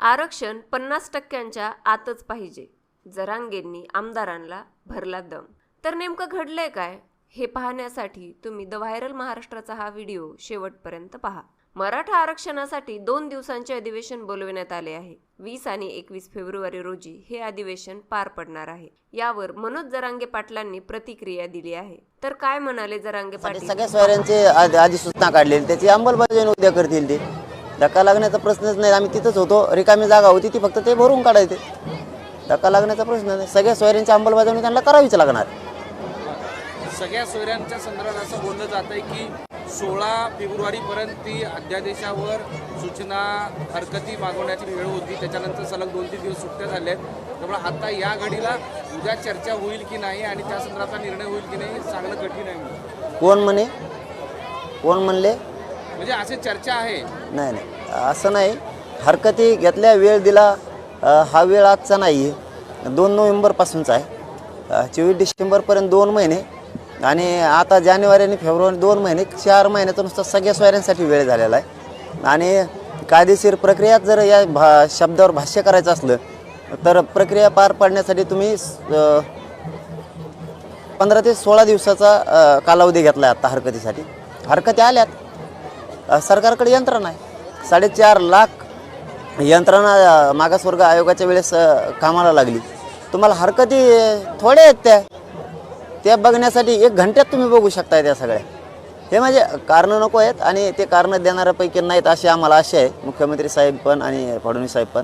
आरक्षण पन्नास टक्क्यांच्या आतच पाहिजे. जरांगेंनी आमदारांना भरला दम. तर नेमकं घडलंय काय? हे पाहण्यासाठी तुम्ही द व्हायरल महाराष्ट्राचा हा व्हिडिओ शेवटपर्यंत पहा. मराठा आरक्षणासाठी दोन दिवसांचे अधिवेशन बोलविण्यात आले आहे. वीस आणि एकवीस फेब्रुवारी रोजी हे अधिवेशन पार पडणार आहे. यावर मनोज जरांगे पाटलांनी प्रतिक्रिया दिली आहे. तर काय म्हणाले जरांगे पाटील? सगळ्या सोयऱ्यांचे आधी आधी सूचना काढलेली त्याची अंमलबजावणी उद्या करतील ते. धक्का लागण्याचा प्रश्नच नाही. आम्ही तिथंच होतो. रिकामी जागा होती ती फक्त ते भरून काढायचे. धक्का लागण्याचा प्रश्न नाही. सगळ्या सोयऱ्यांची अंमलबजावणी त्यांना करावीच लागणार. सगळ्या सोयऱ्यांच्या संदर्भात असं बोललं जात आहे की सोळा फेब्रुवारीपर्यंत ती अध्यादेशावर सूचना हरकती मागवण्याची वेळ होती. त्याच्यानंतर सलग दोन तीन दिवस सुट्ट्या झाल्या आहेत. त्यामुळे आता या घडीला उद्या चर्चा होईल की नाही आणि त्या संदर्भातला निर्णय होईल की नाही सांगणं कठीण आहे कोण म्हणे? कोण म्हणले? म्हणजे असे चर्चा आहे? नाही नाही. असं नाही. हरकती घेतल्या वेळ दिला अ, हा वेळ आजचा नाही. आहे दोन नोव्हेंबरपासूनचा आहे. चोवीस डिसेंबरपर्यंत दोन महिने आणि आता जानेवारी आणि फेब्रुवारी दोन महिने चार महिन्याचा नुसता सगळ्या सोयऱ्यांसाठी वेळ झालेला आहे. आणि कायदेशीर प्रक्रियात जर या भा शब्दावर भाष्य करायचं असलं तर प्रक्रिया पार पाडण्यासाठी तुम्ही अ, पंधरा ते सोळा दिवसाचा अ, कालावधी घेतला आहे आत्ता हरकतीसाठी. हरकती आल्यात. सरकारकडे यंत्रणा आहे. साडेचार लाख यंत्रणा मागासवर्ग आयोगाच्या वेळेस कामाला लागली. तुम्हाला हरकती थोड्या आहेत त्या. त्या बघण्यासाठी एक घंट्यात तुम्ही बघू शकताय त्या सगळ्या. हे म्हणजे कारणं नको आहेत आणि ते कारणं देणाऱ्यापैकी नाहीत असे आम्हाला आशा आहे. मुख्यमंत्री साहेब पण आणि फडणवीस साहेब पण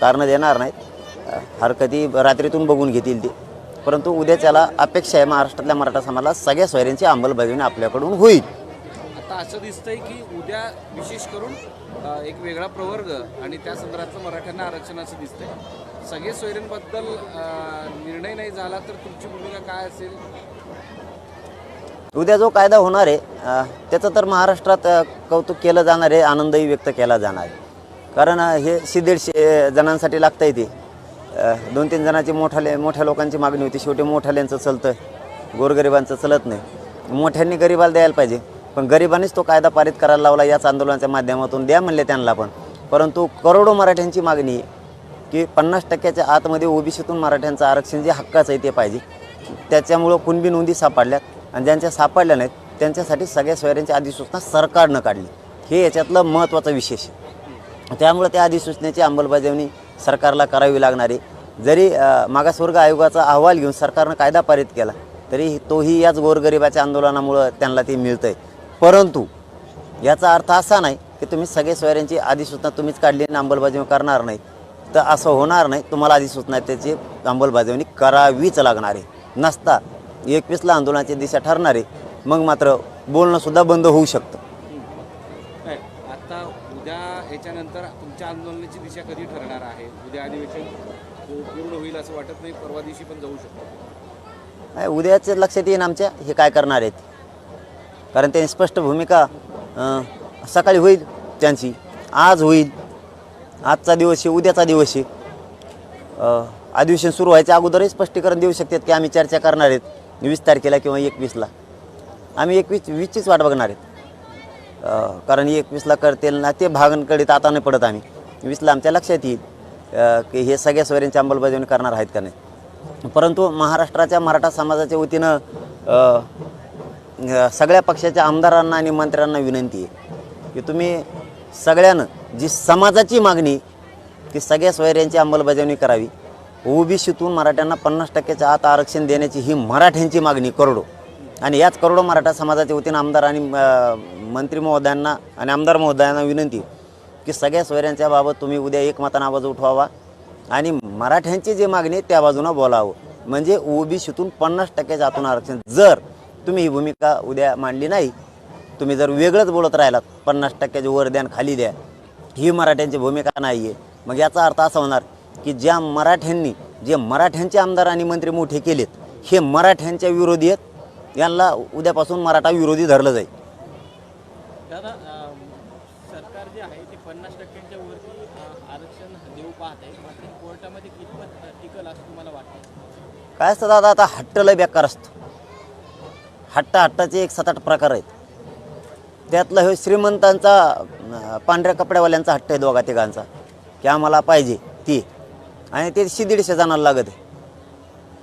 कारणं देणार नाहीत. हरकती रात्रीतून बघून घेतील ती. परंतु उद्याच्याला अपेक्षा आहे महाराष्ट्रातल्या मराठा समाजाला सगळ्या सोयऱ्यांची अंमलबजावणी आपल्याकडून होईल. असं दिसतंय की उद्या विशेष करून एक वेगळा प्रवर्ग आणि त्या संदर्भातलं मराठ्यांना आरक्षण असं दिसतंय. सगळे सोयऱ्यांबद्दल निर्णय नाही झाला तर तुमची भूमिका काय असेल? उद्या जो कायदा होणार आहे त्याचं तर महाराष्ट्रात कौतुक केलं जाणार आहे आनंदही व्यक्त केला जाणार आहे. कारण हे शे दीडशे जणांसाठी लागतं आहे ते. दोन तीन जणांची मोठाले मोठ्या लोकांची मागणी होती. शेवटी मोठाल्यांचं चलतं गोरगरिबांचं चलत नाही. मोठ्यांनी गरिबाला द्यायला पाहिजे. पण गरिबांनीच तो कायदा पारित करायला लावला याच आंदोलनाच्या माध्यमातून द्या म्हणले त्यांना पण. परंतु करोडो मराठ्यांची मागणी आहे की पन्नास टक्क्याच्या आतमध्ये ओबीसीतून मराठ्यांचं आरक्षण जे हक्काचं आहे ते पाहिजे. त्याच्यामुळं कुणबी नोंदी सापडल्यात आणि ज्यांच्या सापडल्या नाहीत त्यांच्यासाठी सगळ्या सोयऱ्यांची अधिसूचना सरकारनं काढली. हे याच्यातलं महत्त्वाचं विशेष आहे. त्यामुळं त्या अधिसूचनेची अंमलबजावणी सरकारला करावी लागणारी. जरी मागासवर्ग आयोगाचा अहवाल घेऊन सरकारनं कायदा पारित केला तरी तोही याच गोरगरिबाच्या आंदोलनामुळं त्यांना ते मिळतं आहे परंतु याचा अर्थ असा नाही की तुम्ही सगळे सोयऱ्यांची अधिसूचना तुम्हीच काढली आणि अंमलबजावणी करणार नाही. तर असं होणार नाही. तुम्हाला अधिसूचना त्याची अंमलबजावणी करावीच लागणार आहे. नसता एकवीसला आंदोलनाची दिशा ठरणार आहे. मग मात्र बोलणंसुद्धा बंद होऊ शकतं. आता उद्या याच्यानंतर तुमच्या आंदोलनाची दिशा कधी ठरणार आहे? उद्या अधिवेशन पूर्ण होईल असं वाटत नाही. परवा दिवशी पण जाऊ शकतो. नाही उद्याच लक्षात येईन आमच्या. हे काय करणार आहेत? कारण त्यांनी स्पष्ट भूमिका सकाळी होईल त्यांची आज होईल आजचा दिवस आहे उद्याचा दिवस आहे. अधिवेशन सुरू व्हायच्या अगोदरही स्पष्टीकरण देऊ शकतात की आम्ही चर्चा करणार आहेत वीस तारखेला किंवा एकवीसला. आम्ही एकवीस वीसचीच वाट बघणार आहेत. कारण एकवीसला करतील ना ते भागांकडे आता नाही पडत आम्ही. वीसला आमच्या लक्षात येईल की हे सगळ्या सोयऱ्यांची अंमलबजावणी करणार आहेत का नाही. परंतु महाराष्ट्राच्या मराठा समाजाच्या वतीनं सगळ्या पक्षाच्या आमदारांना आणि मंत्र्यांना विनंती आहे की तुम्ही सगळ्यानं जी समाजाची मागणी ती सगळ्या सोयऱ्यांची अंमलबजावणी करावी. ओबीसीतून मराठ्यांना पन्नास टक्क्याच्या आत आरक्षण देण्याची ही मराठ्यांची मागणी करोडो. आणि याच करोडो मराठा समाजाच्या वतीनं आमदार आणि मंत्री महोदयांना आणि आमदार महोदयांना विनंती आहे की सगळ्या सोयऱ्यांच्या बाबत तुम्ही उद्या एकमतानं आवाज उठवावा आणि मराठ्यांची जी मागणी आहे त्या बाजूनं बोलावं. म्हणजे ओबीसीतून पन्नास टक्क्याच्या आतून आरक्षण. जर तुम्ही ही भूमिका उद्या मांडली नाही तुम्ही जर वेगळंच बोलत राहिलात पन्नास टक्क्याचे वर द्या खाली द्या ही मराठ्यांची भूमिका नाही आहे मग याचा अर्थ असा होणार की ज्या मराठ्यांनी जे मराठ्यांचे आमदार आणि मंत्री मोठे केलेत हे मराठ्यांच्या विरोधी आहेत यांना उद्यापासून मराठा विरोधी धरलं जाईल. दादा अं, सरकार जे आहे ते पन्नास टक्क्यांच्या वरती अं, आरक्षण देऊ पाहत आहे. मात्र कोर्टामध्ये कितपत अं, टिकल असं तुम्हाला वाटतं? काय असतं दादा आता हट्ट लय बेकार असतो. हट्टा हट्टाचे एक सात आठ प्रकार आहेत. त्यातला हे श्रीमंतांचा पांढऱ्या कपड्यावाल्यांचा हट्ट आहे दोघा तिघांचा. की आम्हाला पाहिजे ती. आणि ते शे दीडशे जणांना लागत आहे.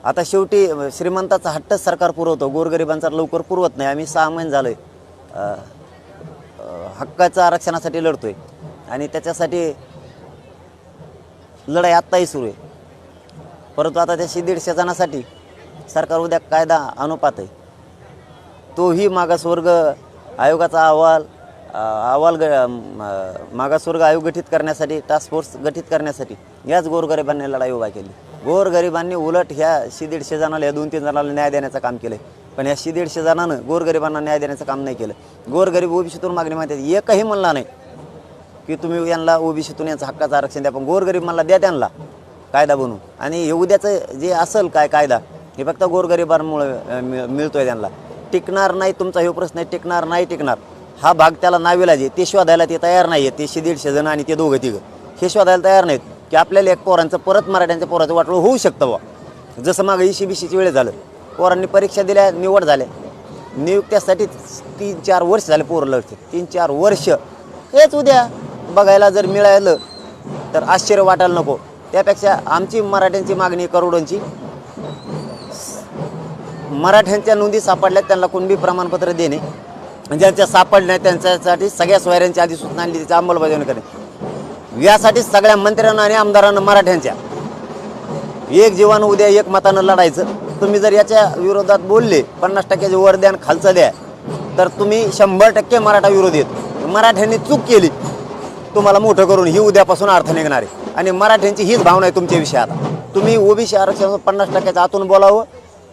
आता शेवटी श्रीमंताचा हट्टच सरकार पुरवतो. गोरगरिबांचा लवकर पुरवत नाही. आम्ही सहा महिने झालो आहे हक्काच्या आरक्षणासाठी लढतो आहे आणि त्याच्यासाठी लढाई आत्ताही सुरू आहे. परंतु आता त्या शे दीडशे जणांसाठी सरकार उद्या कायदा अनुपात आहे. तोही मागासवर्ग आयोगाचा अहवाल अहवाल ग मागासवर्ग आयोग गठीत करण्यासाठी टास्क फोर्स गठीत करण्यासाठी याच गोरगरिबांनी लढाई उभा केली. गोरगरिबांनी उलट ह्या शे दीडशे जणाला या दोन तीन जणाला न्याय देण्याचं काम केलं पण या शे दीडशे गोरगरिबांना न्याय देण्याचं काम नाही केलं. गोरगरीब ओबीसीतून मागणी माहिती एकही म्हणला नाही की तुम्ही यांना ओबीसीतून यांचं हक्काचं आरक्षण द्या पण गोरगरीब मला द्या त्यांना कायदा बनवून. आणि हे उद्याचं जे असेल काय कायदा हे फक्त गोरगरिबांमुळे मिळतो आहे मिळतोय त्यांना. टिकणार नाही तुमचा हे प्रश्न आहे टिकणार नाही टिकणार. हा भाग त्याला नावेला जे ते शोधायला ते तयार नाही आहेत ते शे दीडशे जण आणि ते दोघं तिघं. हे शोधायला तयार नाहीत की आपल्याला एक पोरांचं परत मराठ्यांच्या पोराचं वाटलं होऊ शकतं बा जसं मागं इशी सीची वेळ झालं पोरांनी परीक्षा दिल्या निवड झाल्या. नियुक्त्यासाठी तीन चार वर्ष झाले पोरं लढते तीन चार वर्ष. हेच उद्या बघायला जर मिळालं तर आश्चर्य वाटायला नको. त्यापेक्षा आमची मराठ्यांची मागणी करोडोंची. मराठ्यांच्या नोंदी सापडल्यात त्यांना कुणबी प्रमाणपत्र देणे. ज्यांच्या सापडल्या त्यांच्यासाठी सगळ्या सोयऱ्यांची आधी सूचना आणली त्याची अंमलबजावणी करणे. यासाठी सगळ्या मंत्र्यांना आणि आमदारांना मराठ्यांच्या. एक जीवानं उद्या एक मतानं लढायचं. तुम्ही जर याच्या विरोधात बोलले पन्नास टक्क्याचे वर द्या आणि खालचं द्या तर तुम्ही शंभर टक्के मराठा विरोधी आहेत. मराठ्यांनी चूक केली. तुम्हाला मोठं करून ही उद्यापासून अर्थ निघणार आहे. आणि मराठ्यांची हीच भावना आहे तुमच्या विषयी आता तुम्ही ओबीसी आरक्षण पन्नास टक्क्याच्या आतून बोलावं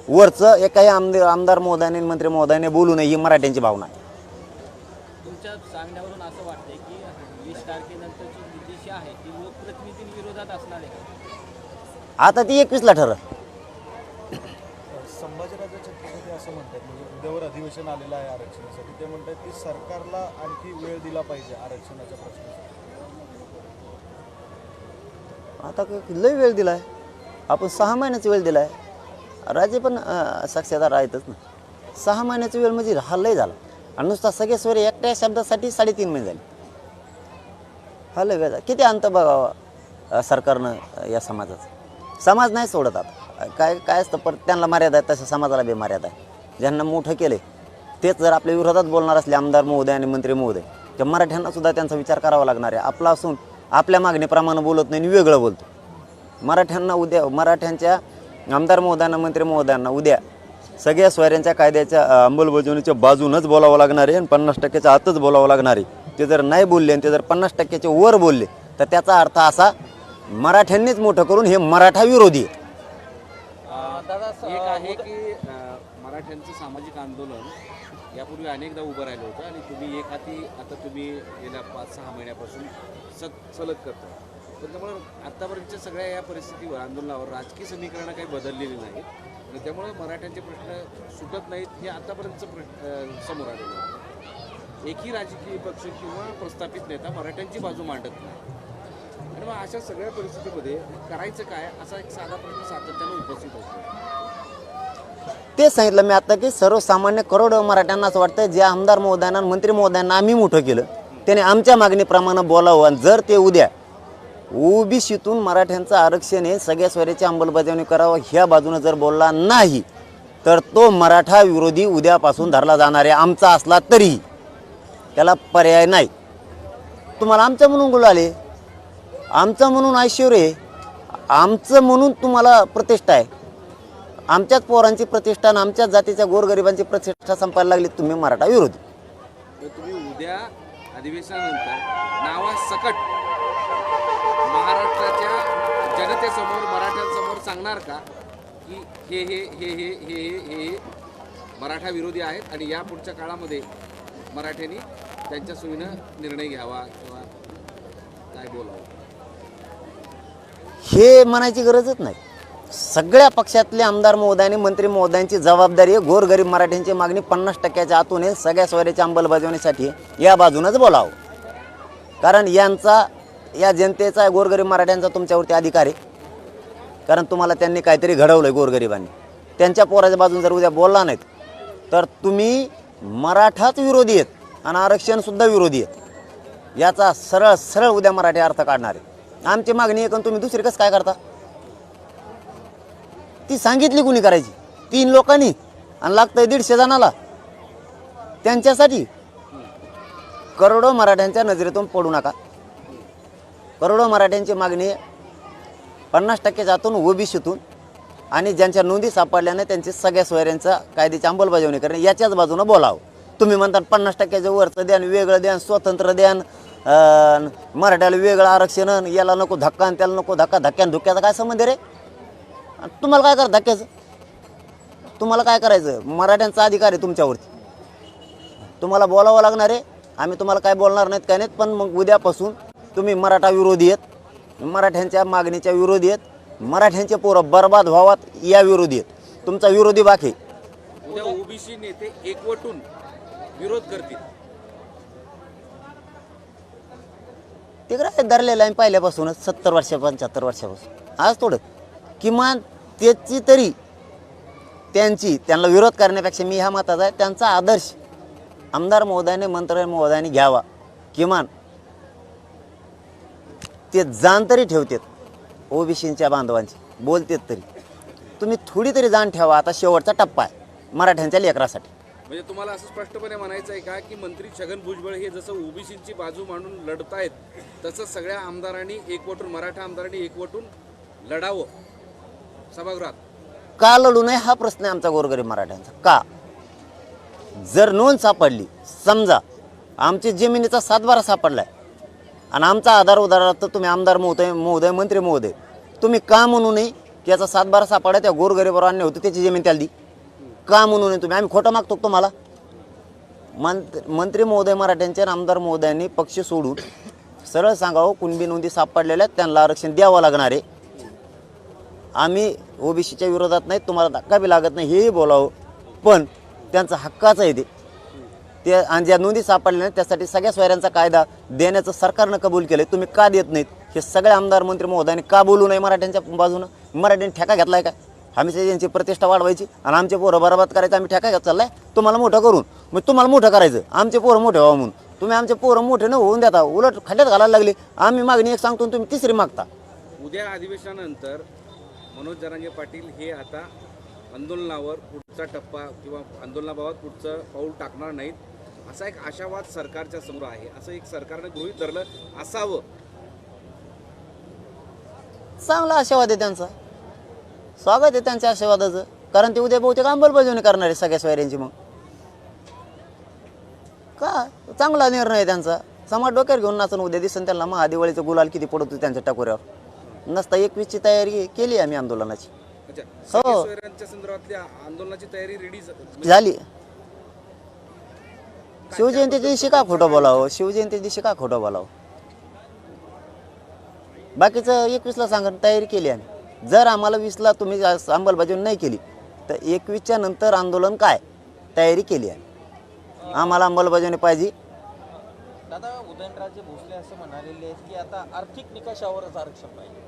वरचं एकाही आमदार आमदार महोदयाने मंत्री महोदयाने बोलू नये ही मराठ्यांची भावना आहे. तुमच्या सांगण्यावरून असं वाटतंय की वीस तारखेनंतरची जी दिशा आहे ती लोकप्रतिनिधींविरोधात असणार आहे का? आता ती एकवीसला ठरलं. संभाजीराजे छत्रपती असं म्हणतात म्हणजे उद्यावर अधिवेशन आलेलं आहे आरक्षणासाठी. ते म्हणतात की सरकारला आणखी वेळ दिला पाहिजे आरक्षणाच्या प्रश्नासाठी. आता लय वेळ दिलाय. आपण सहा महिन्याचा वेळ दिलाय. राजे पण साक्षीदार आहेतच ना. सहा महिन्याचा वेळ म्हणजे हा लय झाला. आणि नुसता सगळे स्वर एकट्या शब्दासाठी साडेतीन महिने झाले. हा लय वेळ झाला. किती अंत बघावा सरकारनं या समाजाचं? समाज नाही सोडत आता. काय काय असतं पण त्यांना मर्यादा आहे तसं समाजाला बेमर्यादा आहे ज्यांना मोठं केले तेच जर आपल्या विरोधात बोलणार असले आमदार महोदय आणि मंत्री महोदय तर मराठ्यांना सुद्धा त्यांचा विचार करावा लागणार आहे. आपला असून आपल्या मागणीप्रमाणे बोलत नाही आणि वेगळं बोलतो. मराठ्यांना उद्या मराठ्यांच्या आमदार महोदयांना मंत्री महोदयांना उद्या सगळ्या स्वैऱ्यांच्या कायद्याच्या अंमलबजावणीच्या बाजूनच बोलावं लागणार आहे आणि पन्नास टक्क्याच्या आतच बोलावं लागणार आहे. ते जर नाही बोलले आणि ते जर पन्नास टक्क्याच्या वर बोलले तर त्याचा अर्थ असा मराठ्यांनीच मोठं करून हे मराठा विरोधी आहे. एक आहे की मराठ्यांचं सामाजिक आंदोलन यापूर्वी अनेकदा उभं राहिलं होतं आणि तुम्ही एक हाती आता तुम्ही गेल्या पाच सहा महिन्यापासून सत सलग करता त्यामुळे आत्तापर्यंतच्या सगळ्या या परिस्थितीवर आंदोलनावर राजकीय समीकरणं काही बदललेली नाहीत. आणि त्यामुळे मराठ्यांचे प्रश्न सुटत नाहीत हे आत्तापर्यंतचं प्र समोर आलेलं आहे. एकही राजकीय पक्ष किंवा प्रस्थापित नेता मराठ्यांची बाजू मांडत नाही. आणि मग अशा सगळ्या परिस्थितीमध्ये करायचं काय असा एक साधा प्रश्न सातत्यानं उपस्थित होतो. तेच सांगितलं मी आता की सर्वसामान्य करोड मराठ्यांना असं वाटतं जे आमदार महोदयांना आणि मंत्री महोदयांना आम्ही मोठं केलं त्याने आमच्या मागणीप्रमाणे बोलावं. आणि जर ते उद्या ओबीसीतून मराठ्यांचं आरक्षण हे सगळ्या स्वराची अंमलबजावणी करावं ह्या बाजूनं जर बोलला नाही तर तो मराठा विरोधी उद्यापासून धरला जाणार आहे आमचा असला तरीही. त्याला पर्याय नाही. तुम्हाला आमचं म्हणून बोलाले आमचं म्हणून ऐश्वर्य आहे. आमचं म्हणून तुम्हाला प्रतिष्ठा आहे. आमच्याच पोरांची प्रतिष्ठा आणि आमच्याच जातीच्या गोरगरिबांची प्रतिष्ठा संपायला लागली तुम्ही मराठा विरोधी. तुम्ही उद्या अधिवेशनानंतर नावासकट जनतेसमोर मराठ्यांसमोर सांगणार का की हे हे हे हे हे हे हे मराठा विरोधी आहेत आणि या पुढच्या काळामध्ये मराठ्यांनी त्यांच्या सोयीनं निर्णय घ्यावा किंवा काय बोलावं? हे म्हणायची गरजच नाही. सगळ्या पक्षातले आमदार महोदयांनी मंत्री महोदयांची जबाबदारी आहे. गोरगरीब मराठ्यांची मागणी पन्नास टक्क्याच्या आतून आहे. सगळ्या स्वारीच्या अंमलबजावणीसाठी या बाजूनच बोलावं. कारण यांचा या जनतेचा गोरगरीब मराठ्यांचा तुमच्यावरती अधिकार आहे. कारण तुम्हाला त्यांनी काहीतरी घडवलं आहे गोरगरिबांनी. त्यांच्या पोराच्या बाजून जर उद्या बोलला नाहीत तर तुम्ही मराठाच विरोधी आहेत आणि आरक्षणसुद्धा विरोधी आहेत. याचा सरळ सरळ उद्या मराठी अर्थ काढणार आहे. आमची मागणी आहे पण तुम्ही दुसरी कसं काय करता? ती सांगितली कुणी करायची? तीन लोकांनी आणि लागतंय दीडशे जणाला. त्यांच्यासाठी करोडो मराठ्यांच्या नजरेतून पडू नका. करोडो मराठ्यांची मागणी पन्नास पन्नास टक्क्याच्यातून ओबीसीतून आणि ज्यांच्या नोंदी सापडल्याने त्यांची सगळ्या सोयऱ्यांचा कायद्याची अंमलबजावणी करणे याच्याच बाजूनं बोलावं. तुम्ही म्हणतात पन्नास टक्क्याच्या वरचं द्यान वेगळं द्यान स्वतंत्र द्यान मराठ्याला वेगळं आरक्षण याला नको धक्का आणि त्याला नको धक्का धक्क्यान धुक्याचा काय संबंध रे? आणि तुम्हाला काय करा धक्क्याचं? तुम्हाला काय करायचं? मराठ्यांचा अधिकार आहे तुमच्यावरती. तुम्हाला बोलावं लागणार आहे. आम्ही तुम्हाला काय बोलणार नाहीत काय नाहीत पण मग उद्यापासून तुम्ही मराठा विरोधी आहेत. मराठ्यांच्या मागणीच्या विरोधी आहेत. मराठ्यांचे पोरं बर्बाद व्हावात या विरोधी आहेत. तुमचा विरोधी बाकी उद्या ओबीसी नेते एकवटून विरोध करतील. ते काय धरलेलं आहे पहिल्यापासूनच सत्तर वर्षा पंच्याहत्तर वर्षापासून. आज थोडं. किमान त्याची तरी त्यांची त्यांना विरोध करण्यापेक्षा मी ह्या मताचा आहे त्यांचा आदर्श आमदार महोदयाने मंत्री महोदयाने घ्यावा. किमान ते जाण तरी ठेवतात. ओबीसींच्या बांधवांची. बोलतेत तरी. तुम्ही थोडी तरी जाण ठेवा. आता शेवटचा टप्पा आहे. मराठ्यांच्या लेकरासाठी. म्हणजे तुम्हाला असं स्पष्टपणे म्हणायचं आहे का की मंत्री छगन भुजबळ हे जसं ओबीसींची बाजू मांडून लढतायत तसं सगळ्या आमदारांनी एकवटून मराठा आमदारांनी एकवटून लढावं? सभागृहात. का लढू नये? हा प्रश्न आहे आमचा गोरगरीब मराठ्यांचा. का? जर नोंद सापडली समजा आमची जमिनीचा सातबारा सापडलाय आणि आमचा आधार उदाहरणार्थ तुम्ही आमदार महोदय महोदय मंत्री महोदय. तुम्ही का म्हणू नये की याचा सातबारा सापडला त्या गोरगरीबावर आणले होते त्याची जमीन त्याला दी. का म्हणू नये तुम्ही? आम्ही खोटं मागतो तुम्हाला? मंत मंत्री महोदय मराठ्यांचे आणि आमदार महोदयांनी पक्ष सोडून सरळ सांगावं कुणबी नोंदी सापडलेल्या आहेत, त्यांना आरक्षण द्यावं लागणार आहे. आम्ही ओबीसीच्या विरोधात नाही तुम्हाला धक्का बी लागत नाही हेही बोलावं. पण त्यांचा हक्काचं आहे ते. ते आणि ज्या नोंदी सापडल्या त्यासाठी सगळ्या सोयऱ्यांचा कायदा देण्याचं सरकारनं कबूल केलं तुम्ही का देत नाहीत? हे सगळे आमदार मंत्री महोदयांनी का बोलू नये मराठ्यांच्या बाजूनं? मराठ्यांनी ठेका घेतलाय काय आम्ही त्यांची प्रतिष्ठा वाढवायची आणि आमचे पोरं बराबाद करायचं आम्ही ठेका घेत चाललाय? तुम्हाला मोठं करून. मग तुम्हाला मोठं करायचं. आमचे पोरं मोठे व्हावं म्हणून. तुम्ही आमचे पोरं मोठे न होऊन देता उलट खड्ड्यात घालायला लागले. आम्ही मागणी एक सांगतो तुम्ही तिसरी मागता. उद्या अधिवेशनानंतर मनोज जरांगे पाटील हे आता आंदोलनावर पुढचा टप्पा किंवा आंदोलनाबाबत पुढचं पाऊल टाकणार नाहीत. असा एक आशावाद सरकारच्या समोर आहे. असं एक सरकारनं गृहीत धरलं असावं. चांगला आशीर्वाद आहे त्यांचा. स्वागत आहे त्यांच्या आशीर्वादाचं कारण ते उद्या बहुतेक अंमलबजावणी करणार आहे सगळ्या सोयऱ्यांची मग. का? चांगला निर्णय आहे त्यांचा. समाज डोक्यावर घेऊन नाचून उद्या दिसन त्यांना महादिवाळीचं गुलाल किती पडतो त्यांच्या टाकोऱ्यावर. नसता एकवीसची तयारी केली आम्ही आंदोलनाची. हो. आंदोलनाची तयारी रेडी झाली. शिवजयंतीच्या दिवशी का खोटं बोलावं? शिवजयंतीच्या दिवशी का खोटं बोलावं? बाकीचं एकवीसला सांगा तयारी केली आम्ही. जर आम्हाला वीसला तुम्ही अंमलबजावणी नाही केली तर एकवीसच्या नंतर आंदोलन काय? तयारी केली आहे आम्हाला अंमलबजावणी पाहिजे. दादा उदयनराजे भोसले असं म्हणालेले आहेत की आता आर्थिक निकषावरच आरक्षण पाहिजे.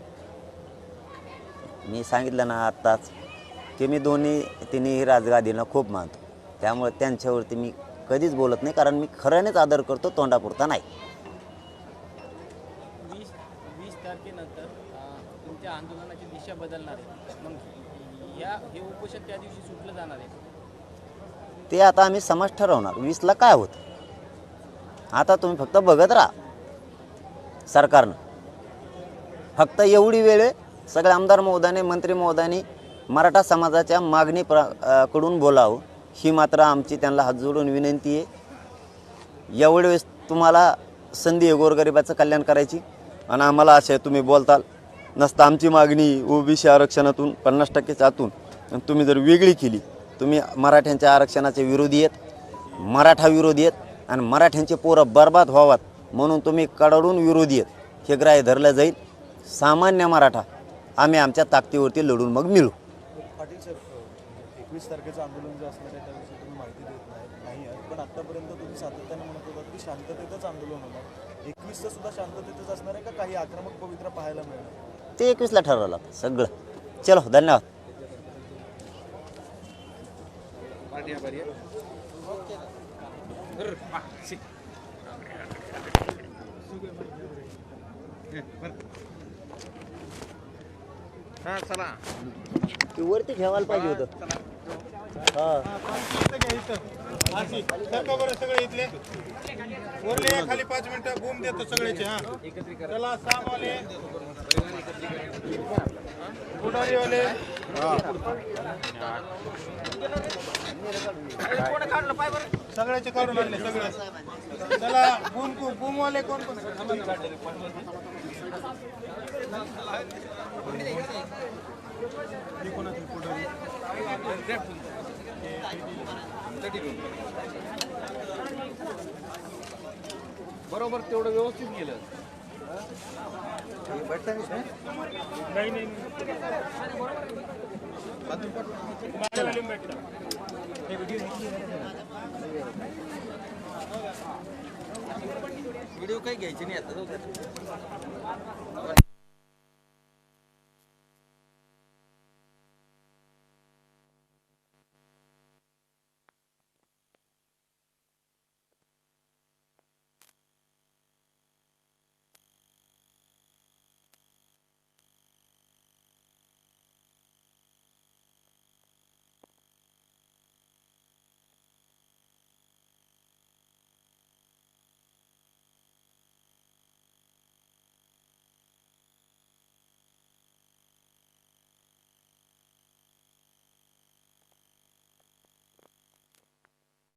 मी सांगितलं ना आत्ताच की मी दोन्ही तिन्ही राजगादीनं खूप मानतो. त्यामुळे त्यांच्यावरती मी कधीच बोलत नाही कारण मी खऱ्यानेच आदर करतो तोंडापुरता नाही. वीस वीस तारखेनंतर अं, तुमच्या आंदोलनाची दिशा बदलणार आहे. मग या हे उपोषण त्या दिवशी सुटलं जाणार आहे. ते आता आम्ही समाज ठरवणार. वीसला काय होतं? आता तुम्ही फक्त बघत राहा. सरकारनं. फक्त एवढी वेळ आहे, सगळे आमदार महोदयाने मंत्री महोदयाने मराठा समाजाच्या मागणी प्र अ, कडून बोलावं. ही मात्र आमची त्यांना हात जोडून विनंती आहे. एवढे वेळेस तुम्हाला संधी आहे गोरगरिबाचं कल्याण करायची. आणि आम्हाला असे तुम्ही बोलताल. नसता आमची मागणी ओबीसी आरक्षणातून पन्नास टक्केच्या आतून. आणि तुम्ही जर वेगळी केली तुम्ही मराठ्यांच्या आरक्षणाचे विरोधी आहेत मराठा विरोधी आहेत आणि मराठ्यांचे पोरं बर्बाद व्हावात म्हणून तुम्ही कडाडून विरोधी आहेत. हे ग्राह्य धरलं जाईल. सामान्य मराठा आम्ही आमच्या ताकदीवरती लढून मग मिळू. पाटील एकवीस तारखेचं आंदोलन जे असणार आहे त्याविषयी तुम्ही माहिती देत नाही नाही आहे पण आतापर्यंत तुम्ही सातत्याने म्हणत होतात की शांततेतच आंदोलन होणार. एकवीसचं सुद्धा शांततेतच असणार आहे का काही आक्रमक पवित्र पाहायला मिळणार? ते एकवीसला ठरवलं आता सगळं. चलो धन्यवाद. हे. ते वरती ठेवायला पाहिजे होतं. सगळे इथले वरले या खाली पाच मिनिटं बूम देतो सगळ्याचे हा. त्याला सामवाले पुढारीवाले सगळ्याचे काढून आणले सगळे चला बूम बूमवाले कोण कोण कोणाचे पुढारी बरोबर तेवढं व्यवस्थित गेलं नाही नाही व्हिडिओ काही घ्यायचे नाही आता.